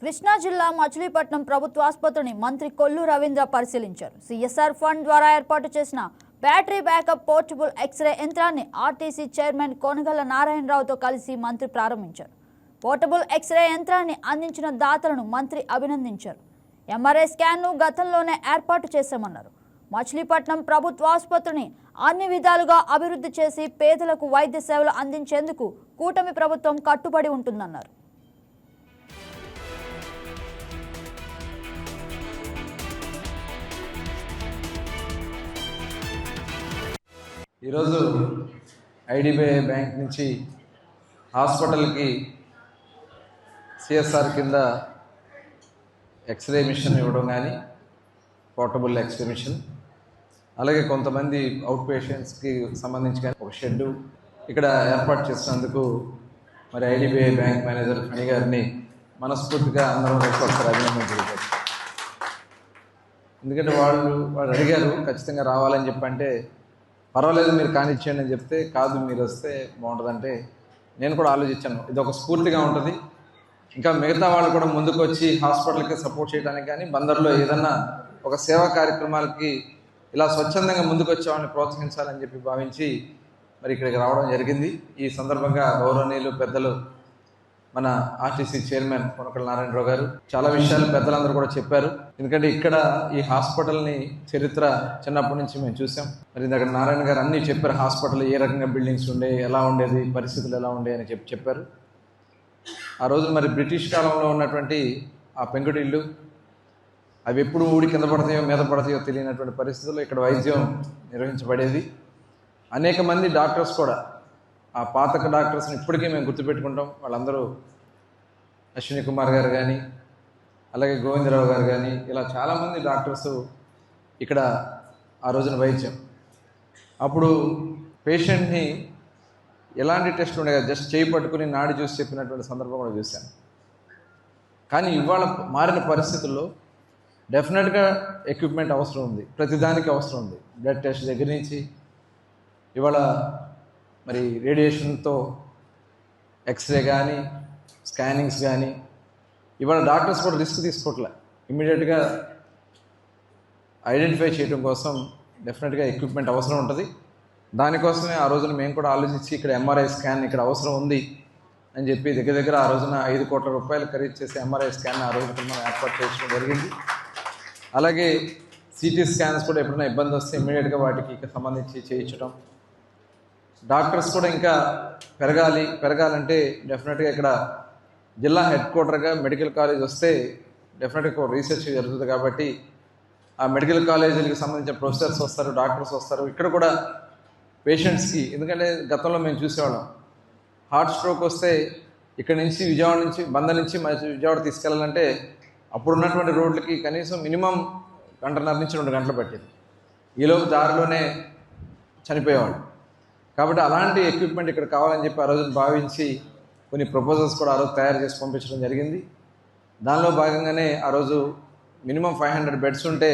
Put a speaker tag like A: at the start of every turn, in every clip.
A: కృష్ణా జిల్లా మచిలీపట్నం ప్రభుత్వ ఆసుపత్రిని మంత్రి కొల్లు రవీంద్ర పరిశీలించారు. సిఎస్ఆర్ ఫండ్ ద్వారా ఏర్పాటు చేసిన బ్యాటరీ బ్యాకప్ పోర్టబుల్ ఎక్స్రే యంత్రాన్ని ఆర్టీసీ చైర్మన్ కొనగల నారాయణరావుతో కలిసి మంత్రి ప్రారంభించారు. పోర్టబుల్ ఎక్స్రే యంత్రాన్ని అందించిన దాతలను మంత్రి అభినందించారు. ఎంఆర్ఐ స్కాన్ను గతంలోనే ఏర్పాటు చేశామన్నారు. మచిలీపట్నం ప్రభుత్వ ఆసుపత్రిని అన్ని విధాలుగా అభివృద్ధి చేసి పేదలకు వైద్య సేవలు అందించేందుకు కూటమి ప్రభుత్వం కట్టుబడి ఉంటుందన్నారు.
B: ఈరోజు ఐడిబిఐ బ్యాంక్ నుంచి హాస్పిటల్కి సిఎస్ఆర్ కింద ఎక్స్రే మిషన్ ఇవ్వడం కానీ పోర్టబుల్ ఎక్స్రే మిషన్ అలాగే కొంతమంది అవుట్ పేషెంట్స్కి సంబంధించి కానీ ఒక షెడ్ ఇక్కడ ఏర్పాటు చేసినందుకు మరి ఐడిబిఐ బ్యాంక్ మేనేజర్ ఫణి గారిని మనస్ఫూర్తిగా అందరం కలిసి ఒకసారి అభినందించగలుగుతారు ఎందుకంటే వాళ్ళు వాళ్ళు అడిగారు ఖచ్చితంగా రావాలని చెప్పంటే పర్వాలేదు మీరు కానిచ్చేయండి అని చెప్తే కాదు మీరు వస్తే బాగుంటుందంటే నేను కూడా ఆలోచించాను. ఇది ఒక స్ఫూర్తిగా ఉంటుంది. ఇంకా మిగతా వాళ్ళు కూడా ముందుకు వచ్చి హాస్పిటల్కి సపోర్ట్ చేయడానికి కానీ బందర్లో ఏదన్నా ఒక సేవా కార్యక్రమాలకి ఇలా స్వచ్ఛందంగా ముందుకు వచ్చేవాడిని ప్రోత్సహించాలని చెప్పి భావించి మరి ఇక్కడికి రావడం జరిగింది. ఈ సందర్భంగా గౌరవనీయులు పెద్దలు మన ఆర్టీసీ చైర్మన్ కొనకల నారాయణరావు గారు చాలా విషయాలు పెద్దలందరూ కూడా చెప్పారు. ఎందుకంటే ఇక్కడ ఈ హాస్పిటల్ని చరిత్ర చిన్నప్పటి నుంచి మేము చూసాం. మరి దగ్గర నారాయణ గారు అన్నీ చెప్పారు హాస్పిటల్ ఏ రకంగా బిల్డింగ్స్ ఉండే ఎలా ఉండేది పరిస్థితులు ఎలా ఉండే అని చెప్పి చెప్పారు. ఆ రోజు మరి బ్రిటిష్ కాలంలో ఉన్నటువంటి ఆ పెంకుటిళ్ళు అవి ఎప్పుడు ఊడి కింద పడతాయో మీద పడతాయో తెలియనటువంటి పరిస్థితుల్లో ఇక్కడ వైద్యం నిర్వహించబడేది. అనేక మంది డాక్టర్స్ కూడా ఆ పాతక డాక్టర్స్ని ఇప్పటికీ మేము గుర్తుపెట్టుకుంటాం. వాళ్ళందరూ అశ్విని కుమార్ గారు కానీ అలాగే గోవిందరావు గారు కానీ ఇలా చాలామంది డాక్టర్స్ ఇక్కడ ఆ రోజున వైద్యం. అప్పుడు పేషెంట్ని ఎలాంటి టెస్ట్ ఉండే జస్ట్ చేయి పట్టుకుని నాడి చూసి చెప్పినటువంటి సందర్భం కూడా చూశాను. కానీ ఇవాళ మారిన పరిస్థితుల్లో డెఫినెట్గా ఎక్విప్మెంట్ అవసరం ఉంది ప్రతిదానికి అవసరం ఉంది. బ్లడ్ టెస్ట్ దగ్గర నుంచి ఇవాళ మరి రేడియేషన్తో ఎక్స్రే కానీ స్కానింగ్స్ కానీ ఇవాళ డాక్టర్స్ కూడా రిస్క్ తీసుకోవట్లే ఇమీడియట్గా ఐడెంటిఫై చేయడం కోసం డెఫినెట్గా ఎక్విప్మెంట్ అవసరం ఉంటుంది. దానికోసమే ఆ రోజున మేము కూడా ఆలోచించి ఇక్కడ ఎంఆర్ఐ స్కాన్ ఇక్కడ అవసరం ఉంది అని చెప్పి దగ్గర దగ్గర ఆ రోజున ఐదు కోట్ల రూపాయలు ఖరీదు చేసి ఎంఆర్ఐ స్కాన్ ఆ రోజున మనం ఏర్పాటు చేయడం జరిగింది. అలాగే సిటీ స్కాన్స్ కూడా ఎప్పుడైనా ఇబ్బంది వస్తే ఇమ్మీడియట్గా వాటికి సంబంధించి చేయించడం డాక్టర్స్ కూడా ఇంకా పెరగాలి. పెరగాలంటే డెఫినెట్గా ఇక్కడ జిల్లా హెడ్ క్వార్టర్గా మెడికల్ కాలేజ్ వస్తే డెఫినెట్గా రీసెర్చ్ జరుగుతుంది కాబట్టి ఆ మెడికల్ కాలేజీలకు సంబంధించిన ప్రొఫెసర్స్ వస్తారు డాక్టర్స్ వస్తారు. ఇక్కడ కూడా పేషెంట్స్కి ఎందుకంటే గతంలో మేము చూసేవాళ్ళం. హార్ట్ స్ట్రోక్ వస్తే ఇక్కడ నుంచి విజయవాడ నుంచి బంద నుంచి మంచి విజయవాడ తీసుకెళ్ళాలంటే అప్పుడు ఉన్నటువంటి రోడ్లకి కనీసం మినిమం గంటన్నర నుంచి రెండు గంటలు పట్టేది. ఈలోపు దారిలోనే చనిపోయేవాడు కాబట్టి అలాంటి ఎక్విప్మెంట్ ఇక్కడ కావాలని చెప్పి ఆ రోజున భావించి కొన్ని ప్రపోజల్స్ కూడా ఆ రోజు తయారు చేసి పంపించడం జరిగింది. దానిలో భాగంగానే ఆ రోజు మినిమం ఫైవ్ హండ్రెడ్ బెడ్స్ ఉంటే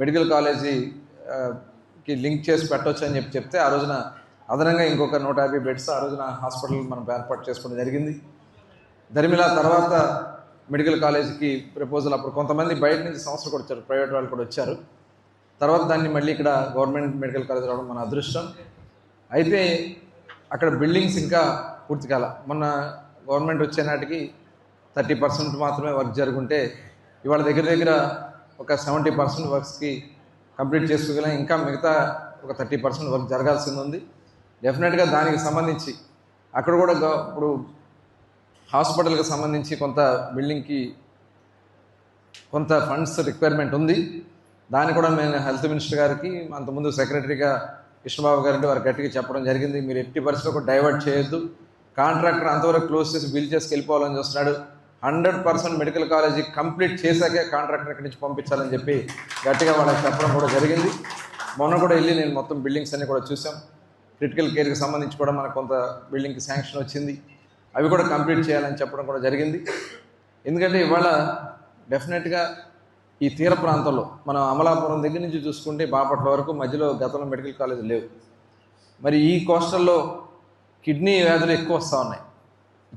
B: మెడికల్ కాలేజీకి లింక్ చేసి పెట్టవచ్చు అని చెప్పి చెప్తే ఆ రోజున అదనంగా ఇంకొక నూట యాభై బెడ్స్ ఆ రోజున హాస్పిటల్ మనం ఏర్పాటు చేసుకోవడం జరిగింది. దరిమిలా తర్వాత మెడికల్ కాలేజీకి ప్రపోజల్ అప్పుడు కొంతమంది బయట నుంచి సంస్థలు కూడా వచ్చారు ప్రైవేట్ వాళ్ళు కూడా వచ్చారు. తర్వాత దాన్ని మళ్ళీ ఇక్కడ గవర్నమెంట్ మెడికల్ కాలేజ్ రావడం మన అదృష్టం. అయితే అక్కడ బిల్డింగ్స్ ఇంకా పూర్తి కాల మొన్న గవర్నమెంట్ వచ్చే నాటికి థర్టీ పర్సెంట్ మాత్రమే వర్క్ జరుగుంటే ఇవాళ దగ్గర దగ్గర ఒక సెవెంటీ పర్సెంట్ వర్క్స్కి కంప్లీట్ చేసుకోగలం. ఇంకా మిగతా ఒక థర్టీ పర్సెంట్ వర్క్ జరగాల్సింది ఉంది. డెఫినెట్గా దానికి సంబంధించి అక్కడ కూడా ఇప్పుడు హాస్పిటల్కి సంబంధించి కొంత బిల్డింగ్కి కొంత ఫండ్స్ రిక్వైర్మెంట్ ఉంది. దాన్ని కూడా మేము హెల్త్ మినిస్టర్ గారికి అంతకుముందు సెక్రటరీగా కృష్ణబాబు గారికి వారు గట్టిగా చెప్పడం జరిగింది. మీరు ఎట్టి పరిస్థితుల్లో కూడా డైవర్ట్ చేయొద్దు. కాంట్రాక్టర్ అంతవరకు క్లోజ్ చేసి బిల్ చేసి వెళ్ళిపోవాలని చూస్తున్నాడు. Hundred percent medical college complete చేశాకే contractor ఇక్కడి నుంచి పంపించాలని చెప్పి గట్టిగా వాళ్ళకి చెప్పడం కూడా జరిగింది. మొన్న కూడా వెళ్ళి నేను మొత్తం బిల్డింగ్స్ అన్ని కూడా చూసాం క్రిటికల్ కేర్కి సంబంధించి కూడా మనకు కొంత బిల్డింగ్కి శాంక్షన్ వచ్చింది. అవి కూడా కంప్లీట్ చేయాలని చెప్పడం కూడా జరిగింది. ఎందుకంటే ఇవాళ డెఫినెట్గా ఈ తీర ప్రాంతంలో మనం అమలాపురం దగ్గర నుంచి చూసుకుంటే బాపట్ల వరకు మధ్యలో గతంలో మెడికల్ కాలేజ్ లేవు. మరి ఈ కోస్టల్లో కిడ్నీ వ్యాధులు ఎక్కువ వస్తూ ఉన్నాయి.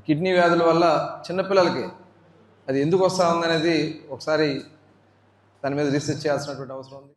B: కిడ్నీ వ్యాధుల వల్ల చిన్నపిల్లలకి అది ఎందుకు వస్తూ ఉందనేది ఒకసారి దాని మీద రీసెర్చ్ చేయాల్సినటువంటి అవసరం ఉంది.